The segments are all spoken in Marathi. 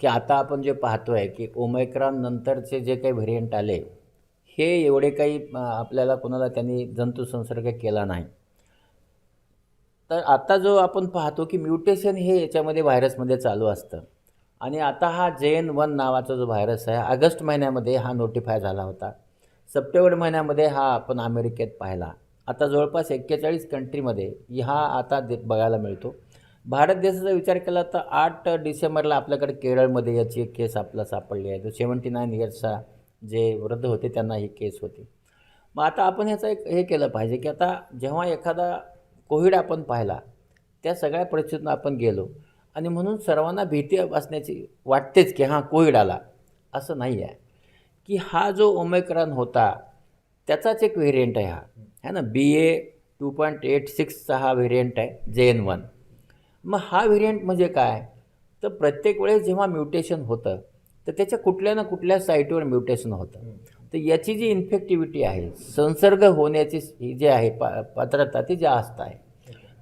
की आता आपण जे पाहतो आहे की ओमेक्रॉन नंतरचे जे काही व्हेरियंट आले हे एवढे काही आपल्याला कोणाला त्यांनी जंतुसंसर्ग केला नाही. तर आता जो आपण पाहतो की म्युटेशन हे याच्यामध्ये व्हायरसमध्ये चालू असतं. आणि आता हा जे एन वन नावाचा जो व्हायरस आहे ऑगस्ट महिन्यामध्ये हा नोटिफाय झाला होता. सप्टेंबर महिन्यामध्ये हा आपण अमेरिकेत पाहिला. आता जवळपास एक्केचाळीस कंट्रीमध्ये हा आता दे बघायला मिळतो. भारत देशाचा विचार केला तर आठ डिसेंबरला आपल्याकडे केरळमध्ये याची एक केस आपला सापडली आहे. तो सेवन्टी नाईन इयर्सचा जे वृद्ध होते त्यांना ही केस होती. मग आता आपण ह्याचं एक हे केलं पाहिजे की आता जेव्हा एखादा कोविड आपण पाहिला त्या सगळ्या परिस्थितीतून आपण गेलो आणि म्हणून सर्वांना भीती असण्याची वाटतेच की हां कोविड आला असं नाही आहे. की हा जो ओमेक्रॉन होता त्याचाच एक व्हेरियंट आहे हा. है ना? B A two point eight सिक्सचा हा व्हेरियंट आहे जे एन वन मग हा व्हेरियंट म्हणजे काय? तर प्रत्येक वेळेस जेव्हा म्युटेशन होतं तर त्याच्या कुठल्या ना कुठल्या साईटवर म्युटेशन होतं. तर याची जी इन्फेक्टिव्हिटी आहे संसर्ग होण्याची ही जी आहे पा पात्रता ती जास्त आहे.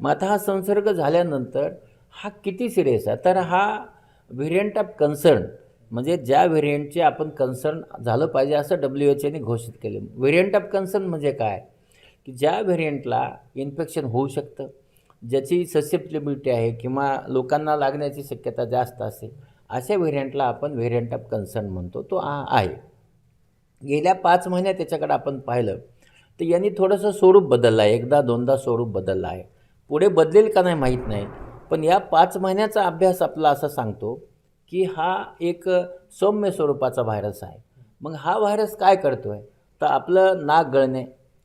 मग आता हा संसर्ग झाल्यानंतर हा किती सिरियस आहे? तर हा व्हेरियंट ऑफ कन्सर्न म्हणजे ज्या व्हेरियंटचे आपण कन्सर्न झालं पाहिजे असं डब्ल्यू एच एने घोषित केले. व्हेरियंट ऑफ कन्सर्न म्हणजे काय? की ज्या व्हेरियंटला इन्फेक्शन होऊ शकतं ज्याची ससेप्टिबिलिटी आहे किंवा लोकांना लागण्याची शक्यता जास्त असेल अशा व्हेरियंटला आपण व्हेरियंट ऑफ कन्सर्न म्हणतो तो आ आहे. गेल्या पाच महिन्यात त्याच्याकडे आपण पाहिलं तर यांनी थोडंसं स्वरूप बदललं आहे. एकदा दोनदा स्वरूप बदललं आहे. पुढे बदलेल का नाही माहीत नाही पण या पाच महिन्याचा अभ्यास आपला असं सांगतो की हा एक सौम्य स्वरूपाचा व्हायरस आहे. मग हा व्हायरस काय करतो आहे तर आपलं नाक गळणे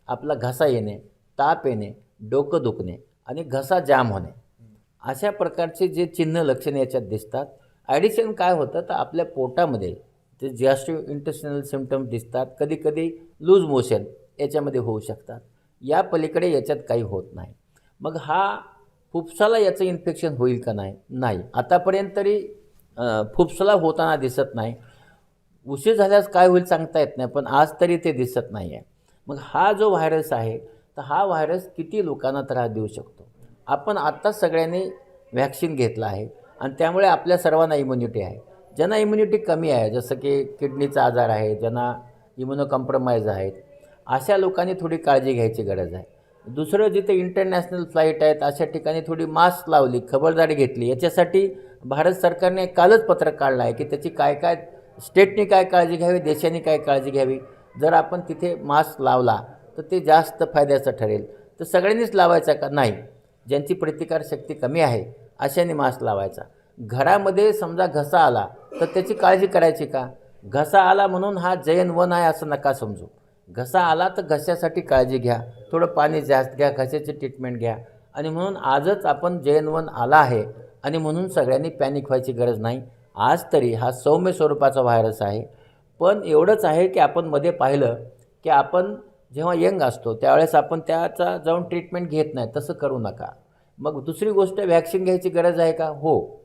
आपला घसा येणे ताप येणे डोकं दुखणे आणि घसा जाम होणे. अशा प्रकारचे जे चिन्ह लक्षणे याच्यात दिसतात. ॲडिशन काय होतं? तर आपल्या पोटामध्ये ते जास्त इंटेस्टिनल सिमटम्स दिसतात. कधी कधी लूज मोशन याच्यामध्ये होऊ शकतात. या पलीकडे याच्यात काही होत नाही. मग हा फुफ्साला याचं इन्फेक्शन होईल का नाही? नाही. आतापर्यंत तरी अं, फुफ्साला होताना दिसत नाही. उशीर झाल्यास काय होईल सांगता येत नाही पण आज तरी ते दिसत नाही आहे मग हा जो व्हायरस आहे तर हा व्हायरस किती लोकांना त्रास देऊ शकतो? आपण आत्ताच सगळ्यांनी व्हॅक्सिन घेतलं आहे. आणि त्यामुळे आपल्या सर्वांना इम्युनिटी आहे. ज्यांना इम्युनिटी कमी आहे जसं की किडनीचा आजार आहे ज्यांना इम्युनो कॉम्प्रोमाइज आहेत अशा लोकांनी थोडी काळजी घ्यायची गरज आहे. दुसरं जिथे इंटरनॅशनल फ्लाईट आहेत अशा ठिकाणी थोडी मास्क लावली खबरदारी घेतली याच्यासाठी भारत सरकारने कालच पत्रक काढलं आहे की त्याची काय काय स्टेटनी काय काळजी घ्यावी देशाने काय काळजी घ्यावी. जर आपण तिथे मास्क लावला तर ते जास्त फायद्याचं ठरेल. तर सगळ्यांनीच लावायचा का? नाही. ज्यांची प्रतिकारशक्ती कमी आहे अशाने मास्क लावायचा. घरामध्ये समजा घसा आला तर त्याची काळजी करायची का? घसा आला म्हणून हा जैन वन आहे असं नका समजू. घसा आला तर घशासाठी काळजी घ्या थोडं पाणी जास्त घ्या घशाची ट्रीटमेंट घ्या. आणि म्हणून आजच आपण जैन वन आला आहे आणि म्हणून सगळ्यांनी पॅनिक व्हायची गरज नाही. आज तरी हा सौम्य स्वरूपाचा व्हायरस आहे. पण एवढंच आहे की आपण मध्ये पाहिलं की आपण जेव्हा यंग असतो त्यावेळेस आपण त्याचा जाऊन ट्रीटमेंट घेत नाही तसं करू नका. मग दुसरी गोष्ट व्हॅक्सिन घ्यायची गरज आहे का? हो.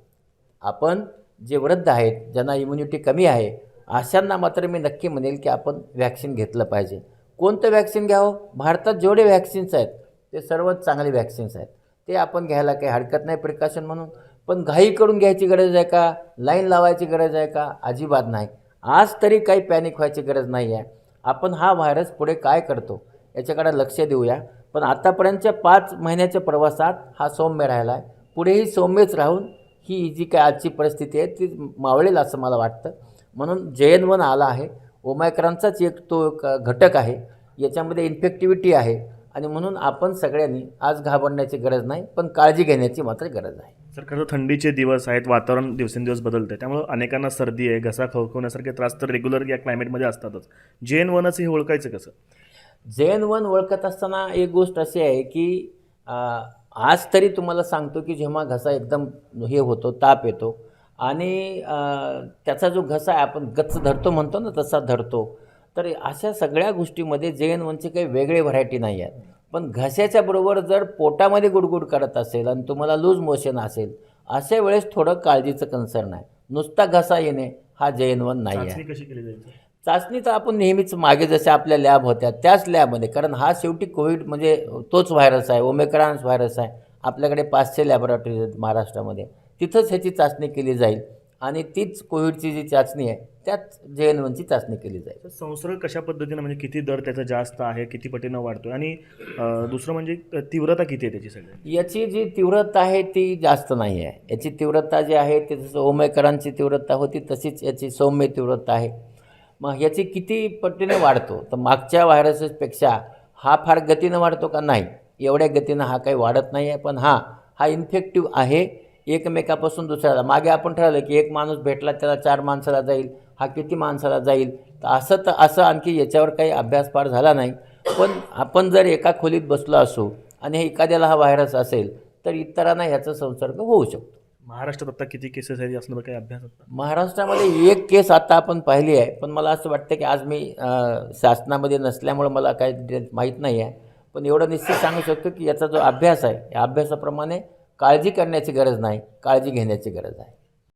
आपण जे वृद्ध आहेत ज्यांना इम्युनिटी कमी आहे अशांना मात्र मी नक्की म्हणेल की आपण व्हॅक्सिन घेतलं पाहिजे. कोणतं व्हॅक्सिन घ्यावं? भारतात जेवढे व्हॅक्सिन्स आहेत ते सर्वच चांगले व्हॅक्सिन्स आहेत. ते आपण घ्यायला काही हरकत नाही प्रिकॉशन म्हणून. पण घाई करून घ्यायची गरज आहे का? लाईन लावायची गरज आहे का? अजिबात नाही. आज तरी काही पॅनिक व्हायची गरज नाही आहे आपण हा व्हायरस पुढे काय करतो? याच्याकडे लक्ष देऊया. पण आतापर्यंतच्या पाच महिन्याच्या प्रवासात हा सौम्य राहिला आहे पुढेही सौम्यच राहून ही जी काय आजची परिस्थिती आहे ती मावळेल असं मला वाटतं. म्हणून जे एन वन आला आहे. ओमायक्रॉनचाच एक तो एक घटक आहे. याच्यामध्ये इन्फेक्टिव्हिटी आहे. आणि म्हणून आपण सगळ्यांनी आज घाबरण्याची गरज नाही पण काळजी घेण्याची मात्र गरज आहे. सर खरं थंडीचे दिवस आहेत वातावरण दिवसेंदिवस बदलते त्यामुळे अनेकांना सर्दी आहे घसा खवखवण्यासारखे त्रास तर रेग्युलर या क्लायमेटमध्ये असतातच. जे एन वनच हे ओळखायचं कसं? जे एन वन ओळखत असताना एक गोष्ट अशी आहे की आज तरी तुम्हाला सांगतो की जेव्हा घसा एकदम हे होतो ताप येतो आणि त्याचा जो घसा आहे आपण गच्च धरतो म्हणतो ना तसा धरतो. तर अशा सगळ्या गोष्टीमध्ये जे एन वनचे काही वेगळे व्हरायटी नाही आहेत. पण घशाच्या बरोबर जर पोटामध्ये गुडगुड करत असेल आणि तुम्हाला लूज मोशन असेल अशा वेळेस थोडं काळजीचं कन्सर्न आहे नुसता घसा येणे हा जे एन वन नाही आहे. चाचणी कशी केली जाईल सर? चाचणी तर आपण नेहमीच मागे जशा आपल्या लॅब होत्या त्याच लॅबमध्ये कारण हा शेवटी कोविड म्हणजे तोच व्हायरस आहे ओमेक्रॉन्स व्हायरस आहे आपल्याकडे पाचशे लॅबोरेटरीज आहेत महाराष्ट्रामध्ये. तिथंच ह्याची चाचणी केली जाईल. आणि तीच कोविडची जी चाचणी आहे त्याच जे एन वनची चाचणी केली जाईल. संसर्ग कशा पद्धतीनं म्हणजे किती दर त्याचा जास्त आहे किती पटीनं वाढतोय? आणि दुसरं म्हणजे तीव्रता किती आहे त्याची सगळी याची जी तीव्रता आहे ती जास्त नाही आहे. याची तीव्रता जी आहे ती जसं ओमेकरांची तीव्रता होती तशीच याची सौम्य तीव्रता आहे. मग याची किती पटीने वाढतो? तर मागच्या व्हायरसेसपेक्षा हा फार गतीनं वाढतो का? नाही. एवढ्या गतीनं हा काही वाढत नाही आहे पण हां हा इन्फेक्टिव्ह आहे. एकमेकापासून दुसऱ्याला. मागे आपण ठरवलं की एक माणूस भेटला त्याला चार माणसाला जाईल हा किती माणसाला जाईल? तर असं तर असं आणखी याच्यावर काही अभ्यास फार झाला नाही. पण आपण जर एका खोलीत बसलो असू आणि हे एखाद्याला हा व्हायरस असेल तर इतरांना ह्याचा संसर्ग होऊ शकतो. महाराष्ट्रात आता किती केसेस आहेत असं काही अभ्यास महाराष्ट्रामध्ये एक केस आता आपण पाहिली आहे पण मला असं वाटतं की आज मी शासनामध्ये नसल्यामुळं मला काही माहीत नाही आहे पण एवढं निश्चित सांगू शकतो की याचा जो अभ्यास आहे या अभ्यासाप्रमाणे काळजी करण्याची गरज नाही काळजी घेण्याची गरज आहे.